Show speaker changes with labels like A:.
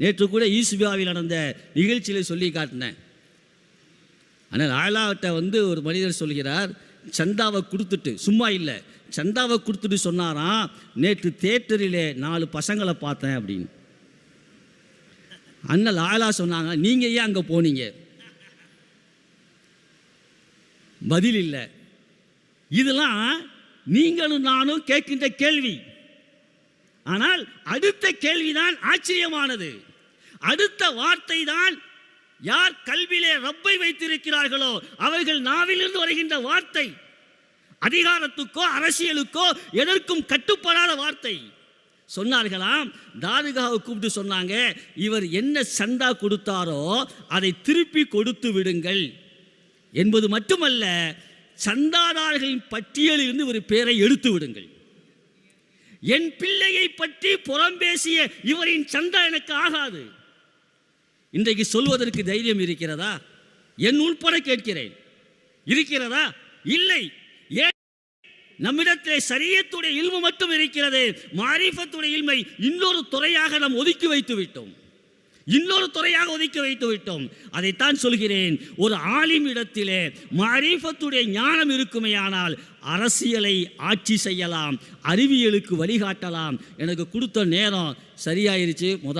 A: நேற்று கூட ஈசுபியாவில் நடந்த நிகழ்ச்சியில் சொல்லி காட்டினேன். ஆனால் ஆளாவட்ட வந்து ஒரு மனிதர் சொல்கிறார் சந்தாவை கொடுத்துட்டு சும்மா இல்லை சந்தாவை கொடுத்துட்டு சொன்னாராம் நேற்று தேட்டரிலே நாலு பசங்களை பார்த்தேன் அப்படின்னு. அண்ணல் லாயலா சொன்னாங்க நீங்கள் ஏன் அங்கே போனீங்க? பதில் இல்லை. இதெல்லாம் நீங்களும் நானும் கேட்கின்ற கேள்வி. ஆனால் அடுத்த கேள்விதான் ஆச்சரியமானது. அடுத்த வார்த்தை தான் யார் கல்வியிலே ரப்பை வைத்திருக்கிறார்களோ அவர்கள் நாவிலிருந்து வருகின்ற வார்த்தை. அதிகாரத்துக்கோ அரசியலுக்கோ எதற்கும் கட்டுப்படாத வார்த்தை. சொன்னார்களாம் தாதுகாவை கூப்பிட்டு சொன்னாங்க இவர் என்ன சந்தா கொடுத்தாரோ அதை திருப்பி கொடுத்து விடுங்கள். என்பது மட்டுமல்ல சந்தாதாரர்களின் பட்டியலில் இருந்து ஒரு பேரை எடுத்து விடுங்கள். என் பிள்ளையை பற்றி புறம் பேசிய இவரின் சந்தா எனக்கு ஆகாது. இன்றைக்கு சொல்வதற்கு தைரியம் இருக்கிறதா? என் உள்பட கேட்கிறேன். இருக்கிறதா? இல்லை. ஏன்? நம்மிடத்திலே சரியத்துடைய இல்மு மட்டும் இருக்கிறது. மாரிஃபத்துடைய இல்மை இன்னொரு துறையாக நாம் ஒதுக்கி வைத்து விட்டோம் இன்னொரு துறையாக ஒதுக்கி வைத்து விட்டோம். அதைத்தான் சொல்கிறேன். ஒரு ஆலிம் இடத்திலே மாரிஃபத்துடைய ஞானம் இருக்குமேயானால் அரசியலை ஆட்சி செய்யலாம் அறிவியலுக்கு வழிகாட்டலாம். எனக்கு கொடுத்த நேரம் சரியாயிருச்சு. முத